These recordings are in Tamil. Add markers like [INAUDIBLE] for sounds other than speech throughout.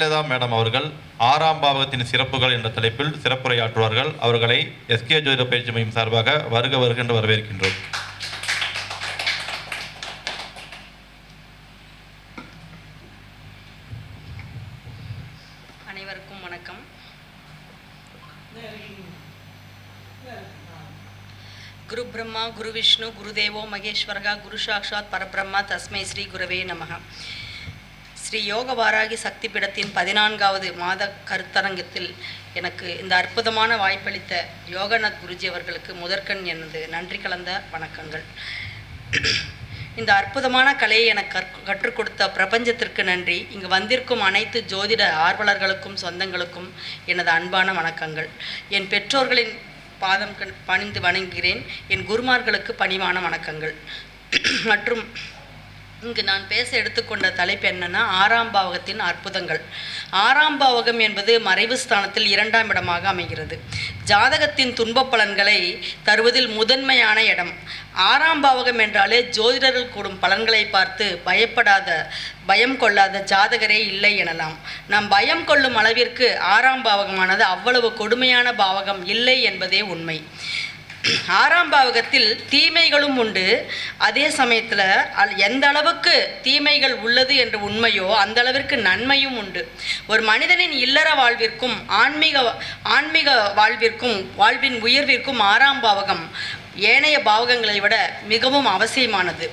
ஜெயலலிதா மேடம் அவர்கள் ஆறாம் பாவகத்தின் சிறப்புகள் என்ற தலைப்பில் சிறப்புரையாற்றுவார்கள். அவர்களை எஸ்கே ஜோதிட பயிற்சி மையம் சார்பாக வருக வருக என்று வரவேற்கின்றோம். அனைவருக்கும் வணக்கம். குரு பிரம்மா குரு விஷ்ணு குரு தேவோ மகேஸ்வரகா குரு சாக்ஷாத் பரபிரம்மா தஸ்மை ஸ்ரீ குருவே நமகா. ஸ்ரீ யோக வாராகி சக்தி பீடத்தின் பதினான்காவது மாத கருத்தரங்கத்தில் எனக்கு இந்த அற்புதமான வாய்ப்பளித்த யோகநாத் குருஜி அவர்களுக்கு முதற்கண் எனது நன்றி கலந்த வணக்கங்கள். இந்த அற்புதமான கலையை எனக்கு கற்- கற்றுக் கொடுத்த பிரபஞ்சத்திற்கு நன்றி. இங்கு வந்திருக்கும் அனைத்து ஜோதிட ஆர்வலர்களுக்கும் சொந்தங்களுக்கும் எனது அன்பான வணக்கங்கள். என் பெற்றோர்களின் பாதம் கண்- பணிந்து வணங்குகிறேன். என் குருமார்களுக்கு பணிவான வணக்கங்கள். மற்றும் இங்கு நான் பேச எடுத்துக்கொண்ட தலைப்பு என்னன்னா ஆறாம் பாவகத்தின் அற்புதங்கள். ஆறாம் பாவகம் என்பது மறைவு ஸ்தானத்தில் இரண்டாம் இடமாக அமைகிறது. ஜாதகத்தின் துன்பப் பலன்களை தருவதில் முதன்மையான இடம். ஆறாம் பாவகம் என்றாலே ஜோதிடர்கள் கூடும் பலன்களை பார்த்து பயப்படாத பயம் கொள்ளாத ஜாதகரே இல்லை எனலாம். நாம் பயம் கொள்ளும் அளவிற்கு ஆறாம் பாவகமானது அவ்வளவு கொடுமையான பாவகம் இல்லை என்பதே உண்மை. ஆறாம் பாவகத்தில் தீமைகளும் உண்டு. அதே சமயத்தில் அல் எந்த அளவுக்கு தீமைகள் உள்ளது என்று உண்மையோ அந்த அளவிற்கு நன்மையும் உண்டு. ஒரு மனிதனின் இல்லற வாழ்விற்கும் ஆன்மீக ஆன்மீக வாழ்விற்கும் வாழ்வின் உயர்விற்கும் ஆறாம் பாவகம் ஏனைய பாவகங்களை விட மிகவும் அவசியமானது.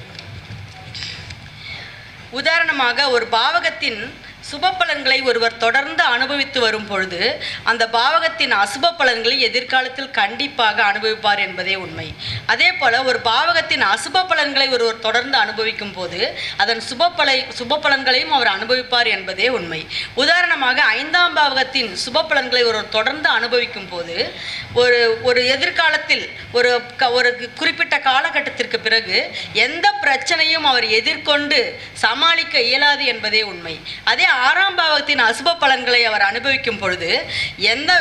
உதாரணமாக ஒரு பாவகத்தின் சுப பலன்களை ஒருவர் தொடர்ந்து அனுபவித்து வரும் பொழுது அந்த பாவகத்தின் அசுப பலன்களை எதிர்காலத்தில் கண்டிப்பாக அனுபவிப்பார் என்பதே உண்மை. அதே போல ஒரு பாவகத்தின் அசுப பலன்களை ஒருவர் தொடர்ந்து அனுபவிக்கும் போது அதன் சுப பலை சுப பலன்களையும் அவர் அனுபவிப்பார் என்பதே உண்மை. உதாரணமாக ஐந்தாம் பாவகத்தின் சுப பலன்களை ஒருவர் தொடர்ந்து அனுபவிக்கும் போது ஒரு ஒரு எதிர்காலத்தில் ஒரு க- ஒரு குறிப்பிட்ட காலகட்டத்திற்கு பிறகு எந்த பிரச்சனையும் அவர் எதிர்கொண்டு சமாளிக்க இயலாது என்பதே உண்மை. அதே ஆறாம் பாவத்தின் அசுப பலன்களை அவர் அனுபவிக்கும் பொழுது எந்த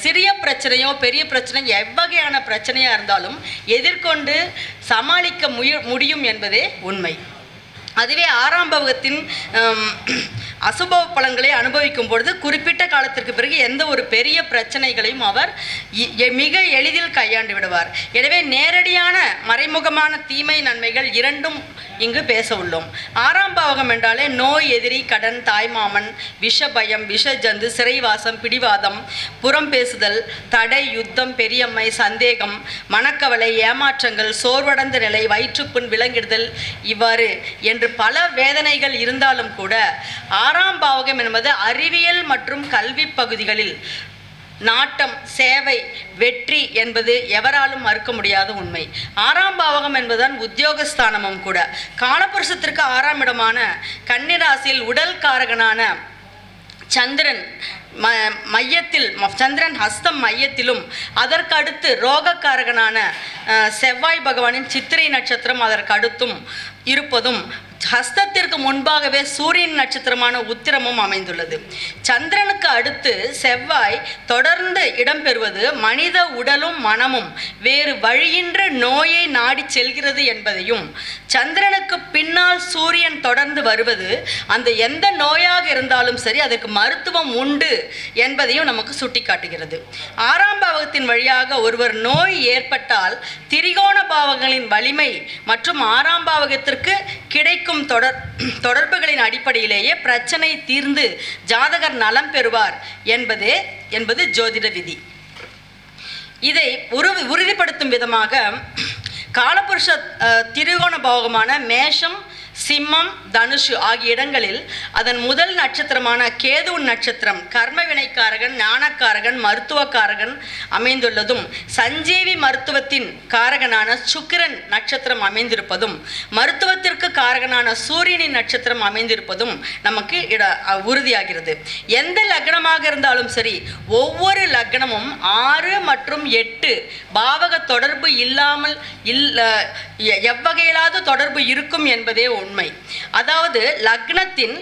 சிறிய பிரச்சனையோ பெரிய பிரச்சனையோ எவ்வகையான பிரச்சனையாக இருந்தாலும் எதிர்கொண்டு சமாளிக்க முய முடியும் என்பதே உண்மை. அதுவே ஆறாம் பவகத்தின் அசுப பலன்களை அனுபவிக்கும் பொழுது குறிப்பிட்ட காலத்திற்கு பிறகு எந்த ஒரு பெரிய பிரச்சனைகளையும் அவர் இ- எ- மிக எளிதில் கையாண்டு விடுவார். எனவே நேரடியான மறைமுகமான தீமை நன்மைகள் இரண்டும் இங்கு பேச உள்ளோம். ஆறாம் பாவகம் என்றாலே நோய் எதிரி கடன் தாய்மாமன் விஷ பயம் விஷ ஜந்து சிறைவாசம் பிடிவாதம் புறம் பேசுதல் தடை யுத்தம் பெரியம்மை சந்தேகம் மனக்கவலை ஏமாற்றங்கள் சோர்வடைந்த நிலை வயிற்றுப்புண் விலங்கிடுதல் இவ்வாறு என்று பல வேதனைகள் இருந்தாலும் கூட ஆறாம் பாவகம் என்பது அறிவியல் மற்றும் கல்வி பகுதிகளில் நாட்டம் சேவை வெற்றி என்பது எவராலும் மறுக்க முடியாத உண்மை. ஆறாம் பாவகம் என்பதுதான் உத்தியோகஸ்தானமும் கூட. காலபுருஷத்திற்கு ஆறாம் இடமான கன்னிராசியில் உடல் காரகனான சந்திரன் ம மையத்தில் சந்திரன் ஹஸ்தம் மையத்திலும் அதற்கு அடுத்து ரோகக்காரகனான செவ்வாய் பகவானின் சித்திரை நட்சத்திரம் அதற்கு அடுத்தும் இருப்பதும் ஹஸ்தத்திற்கு முன்பாகவே சூரியன் நட்சத்திரமான உத்திரமும் அமைந்துள்ளது. சந்திரனுக்கு அடுத்து செவ்வாய் தொடர்ந்து இடம்பெறுவது மனித உடலும் மனமும் வேறு வழியின்றி நோயை நாடி செல்கிறது என்பதையும் சந்திரனுக்கு பின்னால் சூரியன் தொடர்ந்து வருவது அந்த எந்த நோயாக இருந்தாலும் சரி அதற்கு மருத்துவம் உண்டு என்பதையும் நமக்கு சுட்டிக்காட்டுகிறது. ஆறாம் பாவகத்தின் வழியாக ஒருவர் நோய் ஏற்பட்டால் திரிகோண பாவங்களின் வலிமை மற்றும் ஆறாம் பாவகத்திற்கு கிடைக்கும் தொடர் தொடர்புகளின் அடிப்படையிலேயே பிரச்சனை தீர்ந்து ஜாதகர் நலம் பெறுவார் என்பதே என்பது ஜோதிட விதி. இதை உரு உறுதிப்படுத்தும் விதமாக காலபுருஷ திருகோண திரிகோண பாவகமான மேஷம் சிம்மம் தனுஷு ஆகிய இடங்களில் அதன் முதல் நட்சத்திரமான கேதுவின் நட்சத்திரம் கர்ம வினைக்காரகன் ஞானக்காரகன் மருத்துவக்காரகன் அமைந்துள்ளதும் சஞ்சீவி மருத்துவத்தின் காரகனான சுக்கிரன் நட்சத்திரம் அமைந்திருப்பதும் மருத்துவத்திற்கு காரகனான சூரியனின் நட்சத்திரம் அமைந்திருப்பதும் நமக்கு இட உறுதியாகிறது. எந்த லக்னமாக இருந்தாலும் சரி ஒவ்வொரு லக்னமும் ஆறு மற்றும் எட்டு பாவக தொடர்பு இல்லாமல் இல்ல எ- எவ்வகையிலாவது தொடர்பு இருக்கும் என்பதே உண்மை. அதாவது லக்னத்தின்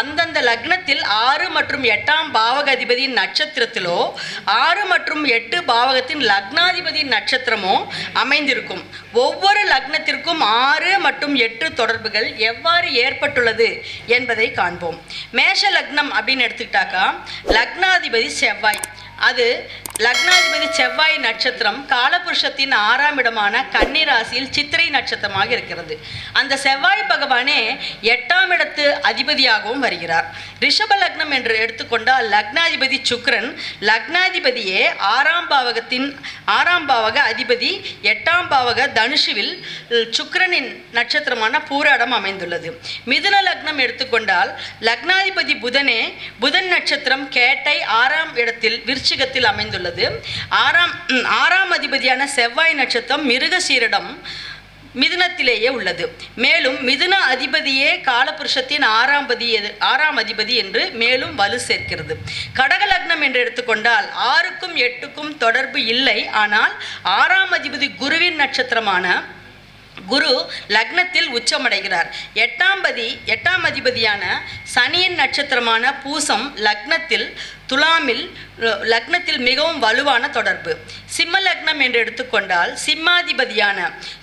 அந்தந்த லக்னத்தில் ஆறு மற்றும் எட்டாம் பாவக அதிபதியின் நட்சத்திரத்திலோ ஆறு மற்றும் எட்டு பாவகத்தின் லக்னாதிபதியின் நட்சத்திரமோ அமைந்திருக்கும். ஒவ்வொரு லக்னத்திற்கும் ஆறு மற்றும் எட்டு தொடர்புகள் எவ்வாறு ஏற்பட்டுள்ளது என்பதை காண்போம். மேஷ லக்னம் அப்படின்னு எடுத்துக்கிட்டாக்கா லக்னாதிபதி செவ்வாய். அது லக்னாதிபதி செவ்வாய் நட்சத்திரம் காலபுருஷத்தின் ஆறாம் இடமான கன்னி ராசியில் சித்திரை நட்சத்திரமாக இருக்கிறது. அந்த செவ்வாய் பகவானே எட்டாம் இடத்து அதிபதியாகவும் வருகிறார். ரிஷப லக்னம் என்று எடுத்துக்கொண்டால் லக்னாதிபதி சுக்ரன் லக்னாதிபதியே ஆறாம் பாவகத்தின் ஆறாம் பாவக அதிபதி எட்டாம் பாவக தனுஷுவில் சுக்கிரனின் நட்சத்திரமான பூராடம் அமைந்துள்ளது. மிதுன லக்னம் எடுத்துக்கொண்டால் லக்னாதிபதி புதனே புதன் நட்சத்திரம் கேட்டை ஆறாம் இடத்தில் விருச்சிகத்தில் அமைந்துள்ளது. ஆறாம் ஆறாம் அதிபதியான செவ்வாய் நட்சத்திரம் மிருகசீரிடம் மிதுனத்திலேயே உள்ளது. மேலும் மிதுன அதிபதியே காலபுருஷத்தின் ஆறாம் பதி ஆறாம் அதிபதி என்று மேலும் வலு சேர்க்கிறது. கடக லக்னம் என்று எடுத்துக்கொண்டால் ஆறுக்கும் எட்டுக்கும் தொடர்பு இல்லை. ஆனால் ஆறாம் அதிபதி குருவின் நட்சத்திரமான குரு லக்னத்தில் உச்சமடைகிறார். எட்டாம் பதி எட்டாம் அதிபதியான சனியின் நட்சத்திரமான பூசம் லக்னத்தில் துலாமில் லக்னத்தில் மிகவும் வலுவான தொடர்பு. சிம்ம லக்னம் என்று எடுத்துக்கொண்டால் சிம்மாதிபதியான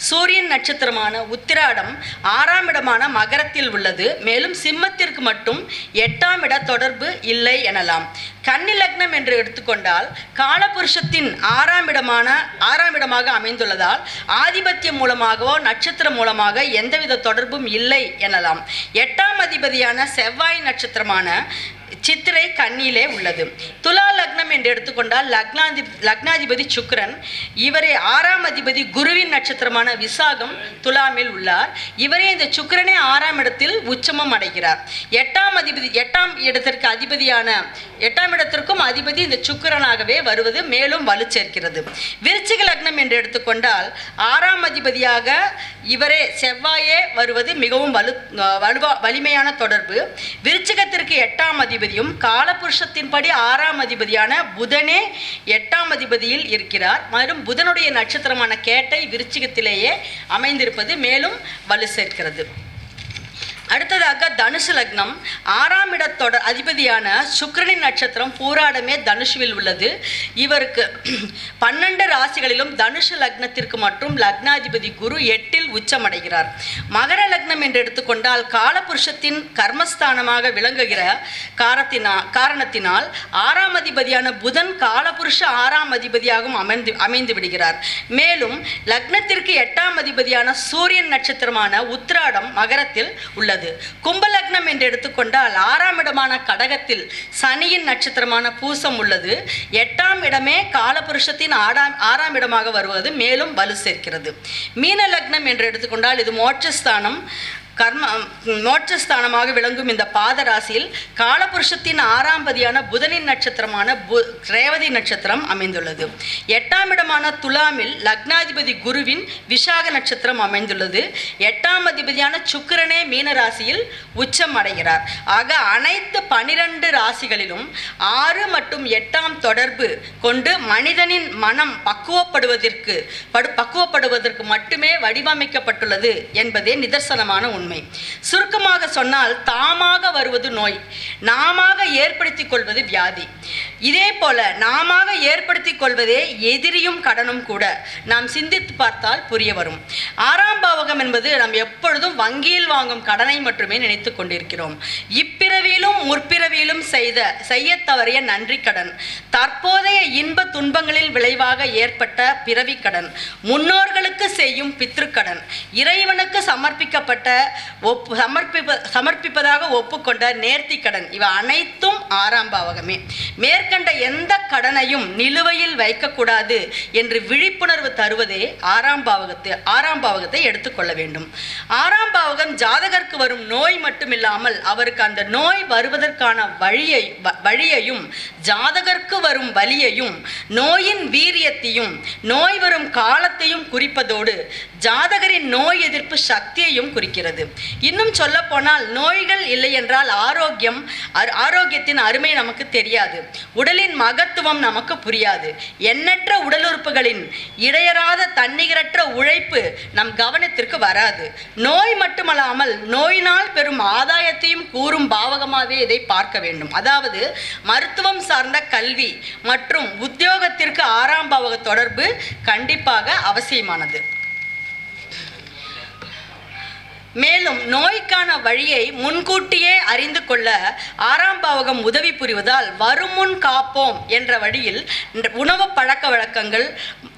சூரியன் நட்சத்திரமான உத்திராடம் ஆறாம் இடமான மகரத்தில் உள்ளது. மேலும் சிம்மத்திற்கு மட்டும் எட்டாம் இட தொடர்பு இல்லை எனலாம். கன்னி லக்னம் என்று எடுத்துக்கொண்டால் காலபுருஷத்தின் ஆறாம் இடமான ஆறாம் இடமாக அமைந்துள்ளதால் ஆதிபத்தியம் மூலமாகவோ நட்சத்திரம் மூலமாக எந்தவித தொடர்பும் இல்லை எனலாம். எட்டாம் அதிபதியான செவ்வாய் நட்சத்திரமான சித்திரை கண்ணிலே உள்ளது. துலா லக்னம் என்று எடுத்துக்கொண்டால் லக்னாதி லக்னாதிபதி சுக்கிரன் இவரே ஆறாம் அதிபதி குருவின் நட்சத்திரமான விசாகம் துலாமில் உள்ளார். இவரே இந்த சுக்கரனே ஆறாம் இடத்தில் உச்சமம் அடைகிறார். எட்டாம் அதிபதி எட்டாம் இடத்திற்கு அதிபதியான எட்டாம் இடத்திற்கும் அதிபதி இந்த சுக்கிரனாகவே வருவது மேலும் வலு சேர்க்கிறது. விருச்சிக லக்னம் என்று எடுத்துக்கொண்டால் ஆறாம் அதிபதியாக இவரே செவ்வாயே வருவது மிகவும் வலு வலுவா வலிமையான தொடர்பு. விருச்சிகத்திற்கு எட்டாம் அதிபதியும் காலபுருஷத்தின்படி ஆறாம் அதிபதியான புதனே எட்டாம் அதிபதியில் இருக்கிறார். மேலும் புதனுடைய நட்சத்திரமான கேட்டை விருச்சிகத்திலேயே அமைந்திருப்பது மேலும் வலு சேர்க்கிறது. அடுத்ததாக தனுசு லக்னம். ஆறாம் இடத்தோட அதிபதியான சுக்கரனின் நட்சத்திரம் பூராடமே தனுஷுவில் உள்ளது. இவருக்கு [CLEARS THROAT] பன்னெண்டு ராசிகளிலும் தனுஷு லக்னத்திற்கு மற்றும் லக்னாதிபதி குரு எட்டில் உச்சமடைகிறார். மகர லக்னம் என்று எடுத்துக்கொண்டால் காலபுருஷத்தின் கர்மஸ்தானமாக விளங்குகிற காரத்தினா காரணத்தினால் ஆறாம் அதிபதியான புதன் காலபுருஷ ஆறாம் அதிபதியாகவும் அமைந்து அமைந்து விடுகிறார். மேலும் லக்னத்திற்கு எட்டாம் அதிபதியான சூரியன் நட்சத்திரமான உத்ராடம் மகரத்தில் உள்ளது. உள்ளது கும்பலக்னம் என்று எடுத்துக்கொண்டால் ஆறாம் இடமான கடகத்தில் சனியின் நட்சத்திரமான பூசம் உள்ளது. எட்டாம் இடமே காலபுருஷத்தின் ஆடாம் ஆறாம் இடமாக வருவது மேலும் வலு சேர்க்கிறது. மீன லக்னம் என்று எடுத்துக்கொண்டால் இது மோட்சஸ்தானம். கர்ம மோட்சஸ்தானமாக விளங்கும் இந்த பாத ராசியில் காலபுருஷத்தின் ஆறாம் பதியான புதனின் நட்சத்திரமான பு ரேவதி நட்சத்திரம் அமைந்துள்ளது. எட்டாம் இடமான துலாமில் லக்னாதிபதி குருவின் விஷாக நட்சத்திரம் அமைந்துள்ளது. எட்டாம் அதிபதியான சுக்கிரனே மீன ராசியில் உச்சம் அடைகிறார். ஆக அனைத்து பனிரெண்டு ராசிகளிலும் ஆறு மற்றும் எட்டாம் தொடர்பு கொண்டு மனிதனின் மனம் பக்குவப்படுவதற்கு படு பக்குவப்படுவதற்கு மட்டுமே வடிவமைக்கப்பட்டுள்ளது என்பதே நிதர்சனமான உண்மை. சுருக்கமாக சொன்னால் தாமாக வருவது நோய். நாமாக ஏற்படுத்திக் கொள்வது வியாதி. இதே போல நாமாக ஏற்படுத்திக் கொள்வதே எதிரியும் கடனும் கூட. நாம் சிந்தித்து பார்த்தால் புரிய வரும். ஆறாம் பாவகம் என்பது நாம் எப்பொழுதும் வங்கியில் வாங்கும் கடனை மட்டுமே நினைத்து கொண்டிருக்கிறோம். இப்பிறவியிலும் முற்பிறவியிலும் செய்த செய்ய தவறிய நன்றி கடன். தற்போதைய இன்ப துன்பங்களில் விளைவாக ஏற்பட்ட பிறவி கடன். முன்னோர்களுக்கு செய்யும் பித்ருக்கடன் இறைவனுக்கு சமர்ப்பிக்கப்பட்ட ஒப்பு சமர்ப்பிப்ப சமர்ப்பிப்பதாக ஒப்புக்கொண்ட நேர்த்தி கடன் இவை அனைத்தும் ஆறாம் பாவகமே. மேற்கண்ட எந்த கடனையும் நிலுவையில் வைக்கக்கூடாது என்று விழிப்புணர்வு தருவதே ஆறாம் பாவகத்தை ஆறாம் பாவகத்தை எடுத்துக்கொள்ள வேண்டும். ஆறாம் பாவகம் ஜாதகருக்கு வரும் நோய் மட்டுமில்லாமல் அவருக்கு அந்த நோய் வருவதற்கான வழியை வ- வழியையும் ஜாதகருக்கு வரும் வலியையும் நோயின் வீரியத்தையும் நோய் வரும் காலத்தையும் குறிப்பதோடு ஜாதகரின் நோய் எதிர்ப்பு சக்தியையும் குறிக்கிறது. இன்னும் சொல்லப்போனால் நோய்கள் இல்லை என்றால் ஆரோக்கியம் ஆரோக்கியத்தின் அருமை நமக்கு தெரியாது. உடலின் மகத்துவம் நமக்கு புரியாது. எண்ணற்ற உடல் உறுப்புகளின் இடையறாத தன்னிகரற்ற உழைப்பு நம் கவனத்திற்கு வராது. நோய் மட்டுமல்லாமல் நோயினால் பெறும் ஆதாயத்தையும் கூறும் பாவகமாகவே இதை பார்க்க வேண்டும். அதாவது மருத்துவம் சார்ந்த கல்வி மற்றும் உத்தியோகத்திற்கு ஆறாம் பாவக தொடர்பு கண்டிப்பாக அவசியமானது. மேலும் நோய்க்கான வழியை முன்கூட்டியே அறிந்து கொள்ள ஆறாம் பாவகம் உதவி புரிவதால் வருமுன் காப்போம் என்ற வழியில் உணவு பழக்க வழக்கங்கள்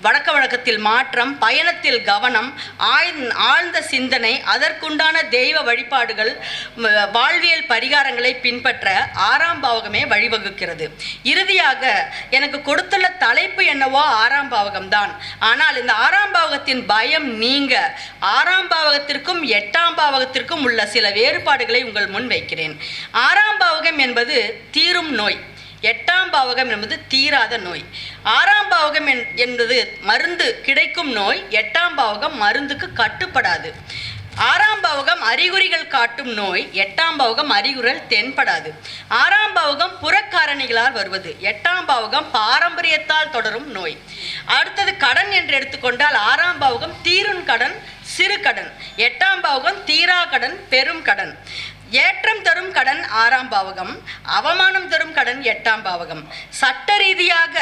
வழக்க வழக்கத்தில் மாற்றம் பயணத்தில் கவனம் ஆழ்ந்- ஆழ்ந்த சிந்தனை அதற்குண்டான தெய்வ வழிபாடுகள் வாழ்வியல் பரிகாரங்களை பின்பற்ற ஆறாம் பாவகமே வழிவகுக்கிறது. இறுதியாக எனக்கு கொடுத்துள்ள தலைப்பு என்னவோ ஆறாம் பாவகம்தான். ஆனால் இந்த ஆறாம் பாவகத்தின் பயம் நீங்க. ஆறாம் பாவகத்திற்கும் எட்டாம் பாவகத்திற்கும் உள்ள சில வேறுபாடுகளை உங்கள் முன் வைக்கிறேன். ஆறாம் பாவகம் என்பது தீரும் நோய். எட்டாம் பாவகம் என்பது தீராத நோய். ஆறாம் பாவகம் என்- என்பது மருந்து கிடைக்கும் நோய் எட்டாம் பாவகம் மருந்துக்கு கட்டுப்படாது. ஆறாம் பாவகம் அறிகுறிகள் காட்டும் நோய் எட்டாம் பாவகம் அறிகுறிகள் தென்படாது. ஆறாம் பாவகம் புறக்காரணிகளால் வருவது எட்டாம் பாவகம் பாரம்பரியத்தால் தொடரும் நோய். அடுத்தது கடன் என்று எடுத்துக்கொண்டால் ஆறாம் பாவகம் தீரும் கடன் சிறு கடன். எட்டாம் பாவகம் தீரா கடன் பெரும் கடன். ஏற்றம் தரும் கடன் ஆறாம் பாவகம் அவமானம் தரும் கடன் எட்டாம் பாவகம். சட்ட ரீதியாக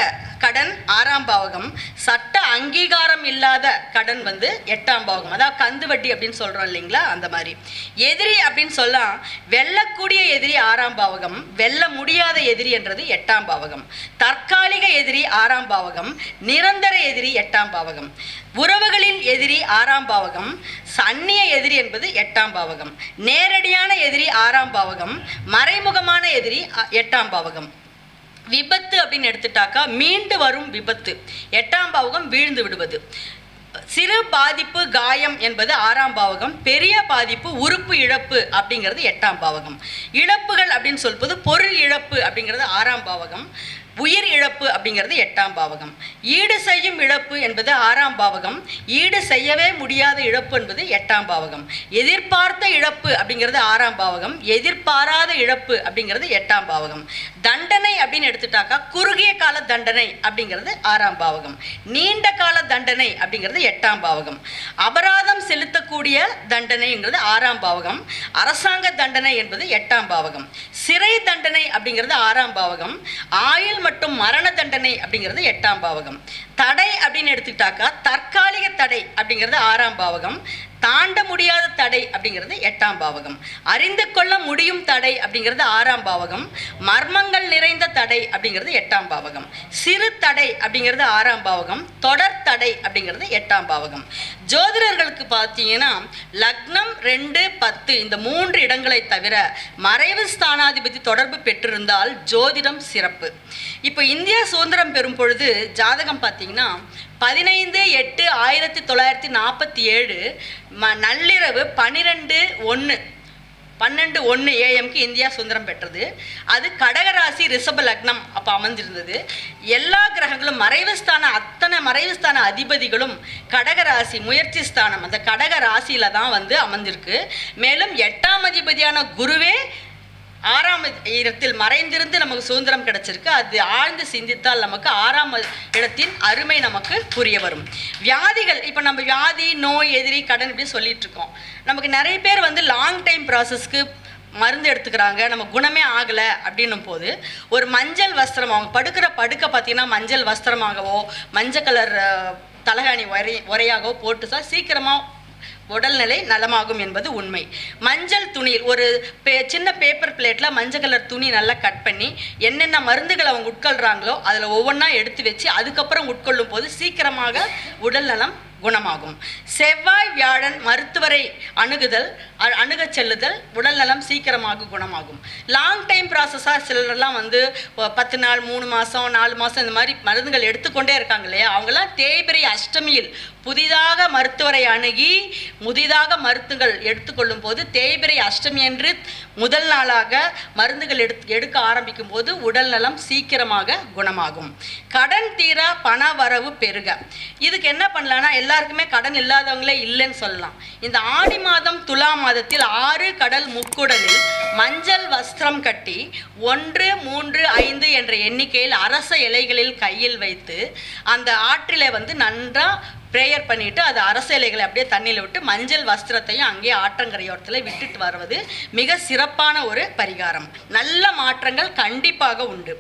கடன் ஆறாம் பாவகம் சட்ட அங்கீகாரம் இல்லாத கடன் வந்து எட்டாம் பாவகம். அதாவது கந்து வட்டி அப்படின்னு சொல்றோம் இல்லைங்களா? அந்த மாதிரி. எதிரி அப்படின்னு சொல்லலாம் வெல்லக்கூடிய எதிரி ஆறாம் பாவகம் வெல்ல முடியாத எதிரி என்றது எட்டாம் பாவகம். தற்காலிக எதிரி ஆறாம் பாவகம் நிரந்தர எதிரி எட்டாம் பாவகம். உறவுகளின் எதிரி ஆறாம் பாவகம் சன்னிய எதிரி என்பது எட்டாம் பாவகம். நேரடியான எதிரி ஆறாம் பாவகம் மறைமுகமான எதிரி அ- எட்டாம் பாவகம். விபத்து அப்படின்னு எடுத்துட்டாக்கா மீண்டு வரும் விபத்து. எட்டாம் பாவகம் வீழ்ந்து விடுவது. சிறு பாதிப்பு காயம் என்பது ஆறாம் பாவகம் பெரிய பாதிப்பு உறுப்பு இழப்பு அப்படிங்கிறது எட்டாம் பாவகம். இழப்புகள் அப்படின்னு சொல்வது பொருள் இழப்பு அப்படிங்கிறது ஆறாம் பாவகம். உயிர் இழப்பு அப்படிங்கிறது எட்டாம் பாவகம். ஈடு செய்யும் இழப்பு என்பது ஆறாம் பாவகம். ஈடு செய்யவே முடியாத இழப்பு என்பது எட்டாம் பாவகம். எதிர்பார்த்த இழப்பு அப்படிங்கிறது ஆறாம் பாவகம். எதிர்பாராத இழப்பு அப்படிங்கிறது எட்டாம் பாவகம். தண்டனை அப்படின்னு எடுத்துட்டாக்கா குறுகிய கால தண்டனை அப்படிங்கிறது ஆறாம் பாவகம். நீண்ட கால தண்டனை அப்படிங்கிறது எட்டாம் பாவகம். அபராதம் செலுத்தக்கூடிய தண்டனைங்கிறது ஆறாம் பாவகம். அரசாங்க தண்டனை என்பது எட்டாம் பாவகம். சிறை தண்டனை அப்படிங்கிறது ஆறாம் பாவகம். ஆயுள் மற்றும் மரண தண்டனை அப்படிங்கிறது எட்டாம் பாவகம். தடை அப்படின்னு எடுத்துக்கிட்டாக்கா தற்காலிக தடை அப்படிங்கிறது ஆறாம் பாவகம். தாண்ட முடியாத தடை அப்படிங்கிறது எட்டாம் பாவகம். அறிந்து கொள்ள முடியும் தடை அப்படிங்கிறது ஆறாம் பாவகம். மர்மங்கள் நிறைந்த தடை அப்படிங்கிறது எட்டாம் பாவகம். சிறு தடை அப்படிங்கிறது ஆறாம் பாவகம். தொடர் தடை அப்படிங்கிறது எட்டாம் பாவகம். ஜோதிடர்களுக்கு பார்த்தீங்கன்னா லக்னம் ரெண்டு பத்து இந்த மூன்று இடங்களை தவிர மறைவு ஸ்தானாதிபதி தொடர்பு பெற்றிருந்தால் ஜோதிடம் சிறப்பு. இப்போ இந்தியா சுதந்திரம் பெறும் பொழுது ஜாதகம் பார்த்தீங்கன்னா பதினைந்து எட்டு ஆயிரத்தி தொள்ளாயிரத்தி நாற்பத்தி ஏழு ம நள்ளிரவு பன்னிரெண்டு ஒன்று பன்னெண்டு ஒன்று ஏஎம்க்கு இந்தியா சுதந்திரம் பெற்றது. அது கடகராசி ரிஷப லக்னம் அப்போ அமர்ந்திருந்தது எல்லா கிரகங்களும் மறைவுஸ்தான அத்தனை மறைவுஸ்தான அதிபதிகளும் கடகராசி முயற்சி ஸ்தானம். அந்த கடக ராசியில தான் வந்து அமர்ந்திருக்கு மேலும் எட்டாம் அதிபதியான குருவே ஆறாம் இடத்தில் மறைந்திருந்து நமக்கு சுதந்திரம் கிடைச்சிருக்கு. அது ஆழ்ந்து சிந்தித்தால் நமக்கு ஆறாம் இடத்தின் அருமை நமக்கு புரிய வரும். வியாதிகள் இப்போ நம்ம வியாதி நோய் எதிரி கடன் இப்படி சொல்லிட்டு இருக்கோம். நமக்கு நிறைய பேர் வந்து லாங் டைம் ப்ராசஸ்க்கு மருந்து எடுத்துக்கிறாங்க. நம்ம குணமே ஆகலை அப்படின்னும் போது ஒரு மஞ்சள் வஸ்திரம் அவங்க படுக்கிற படுக்கை பார்த்தீங்கன்னா மஞ்சள் வஸ்திரமாகவோ மஞ்சள் கலர் தலகாணி உரை உரையாகவோ போட்டு தான் சீக்கிரமாக உடல்நிலை நலமாகும் என்பது உண்மை. மஞ்சள் துணியில் ஒரு பே சின்ன பேப்பர் பிளேட்டில் மஞ்சள் கலர் துணி நல்லா கட் பண்ணி என்னென்ன மருந்துகளை அவங்க உட்கொள்கிறாங்களோ அதில் ஒவ்வொன்றா எடுத்து வச்சு அதுக்கப்புறம் உட்கொள்ளும் போது சீக்கிரமாக உடல் நலம் குணமாகும். செவ்வாய் வியாழன் மருத்துவரை அணுகுதல் அணுக அணுகச் செல்லுதல் உடல் நலம் சீக்கிரமாக குணமாகும். லாங் டைம் ப்ராசஸாக சிலர்லாம் வந்து பத்து நாள் மூணு மாதம் நாலு மாதம் இந்த மாதிரி மருந்துகள் எடுத்துக்கொண்டே இருக்காங்க இல்லையா? அவங்களாம் தேய்பிரை அஷ்டமியில் புதிதாக மருத்துவரை அணுகி முதிதாக மருத்துகள் எடுத்துக்கொள்ளும் போது தேய்பிரை அஷ்டமி என்று முதல் நாளாக மருந்துகள் எடுத்து எடுக்க ஆரம்பிக்கும் போது உடல் நலம் சீக்கிரமாக குணமாகும். கடன் தீர பண வரவு பெருக. இதுக்கு என்ன பண்ணலாம்னா எல்லாருக்குமே கடன் இல்லாதவங்களே இல்லைன்னு சொல்லலாம். இந்த ஆடி மாதம் துலா மாதத்தில் ஆறு கடல் முக்குடலில் மஞ்சள் வஸ்திரம் கட்டி ஒன்று மூன்று ஐந்து என்ற எண்ணிக்கையில் அரச இலைகளில் கையில் வைத்து அந்த ஆற்றிலே வந்து நன்றாக ப்ரேயர் பண்ணிட்டு அது அரசியலைகளை அப்படியே தண்ணியில் விட்டு மஞ்சள் வஸ்திரத்தையும் அங்கேயே ஆற்றங்கரையோரத்தில் விட்டுட்டு வருவது மிக சிறப்பான ஒரு பரிகாரம். நல்ல மாற்றங்கள் கண்டிப்பாக உண்டு.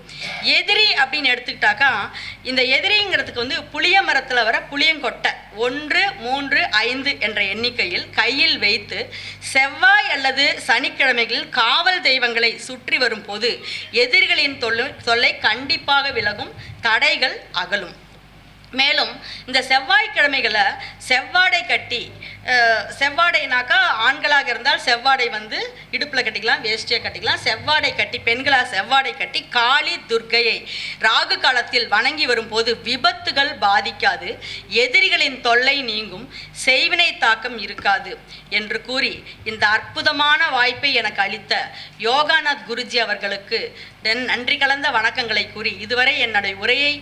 எதிரி அப்படின்னு எடுத்துக்கிட்டாக்கா இந்த எதிரிங்கிறதுக்கு வந்து புளிய மரத்தில் வர புளியங்கொட்டை ஒன்று மூன்று ஐந்து என்ற எண்ணிக்கையில் கையில் வைத்து செவ்வாய் அல்லது சனிக்கிழமைகளில் காவல் தெய்வங்களை சுற்றி வரும் போது எதிரிகளின் தொல்லை தொல்லை கண்டிப்பாக விலகும் தடைகள் அகலும். மேலும் இந்த செவ்வாய்க்கிழமைகளை செவ்வாடை கட்டி செவ்வாடைனாக்கா ஆண்களாக இருந்தால் செவ்வாடை வந்து இடுப்பில் கட்டிக்கலாம் வேஷ்டியை கட்டிக்கலாம். செவ்வாடை கட்டி பெண்களாக செவ்வாடை கட்டி காளி துர்க்கையை ராகு காலத்தில் வணங்கி வரும்போது விபத்துகள் பாதிக்காது. எதிரிகளின் தொல்லை நீங்கும். செய்வினை தாக்கம் இருக்காது என்று கூறி இந்த அற்புதமான வாய்ப்பை எனக்கு அளித்த யோகாநாத் குருஜி அவர்களுக்கு தென் நன்றி கலந்த வணக்கங்களை கூறி இதுவரை என்னுடைய உரையை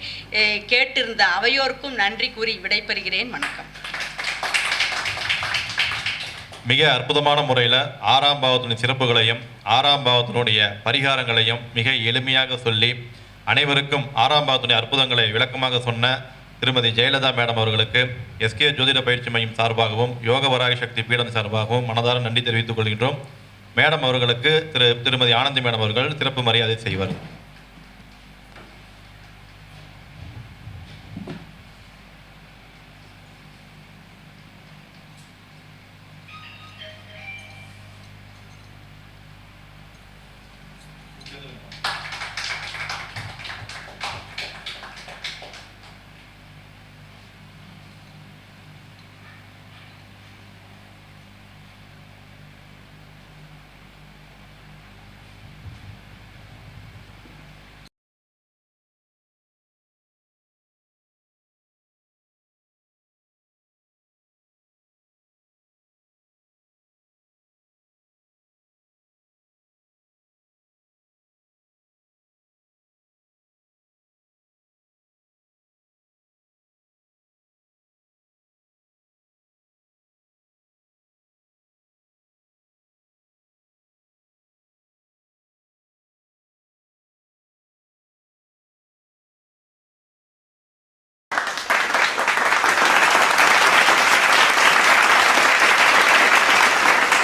கேட்டிருந்த அவையோருக்கும் நன்றி கூறி விடைபெறுகிறேன். வணக்கம். மிக அற்புதமான முறையில் ஆறாம் பாவத்தினுடைய சிறப்புகளையும் ஆறாம் பாவத்தினுடைய பரிகாரங்களையும் மிக எளிமையாக சொல்லி அனைவருக்கும் ஆறாம் பாவத்தினுடைய அற்புதங்களை விளக்கமாக சொன்ன திருமதி ஜெயலலிதா மேடம் அவர்களுக்கு எஸ்கே ஜோதிட பயிற்சி மையம் சார்பாகவும் யோக வராக சக்தி பீடம் சார்பாகவும் மனதார நன்றி தெரிவித்துக் கொள்கின்றோம். மேடம் அவர்களுக்கு திரு திருமதி ஆனந்தி மேடம் அவர்கள் சிறப்பு மரியாதை செய்வார்.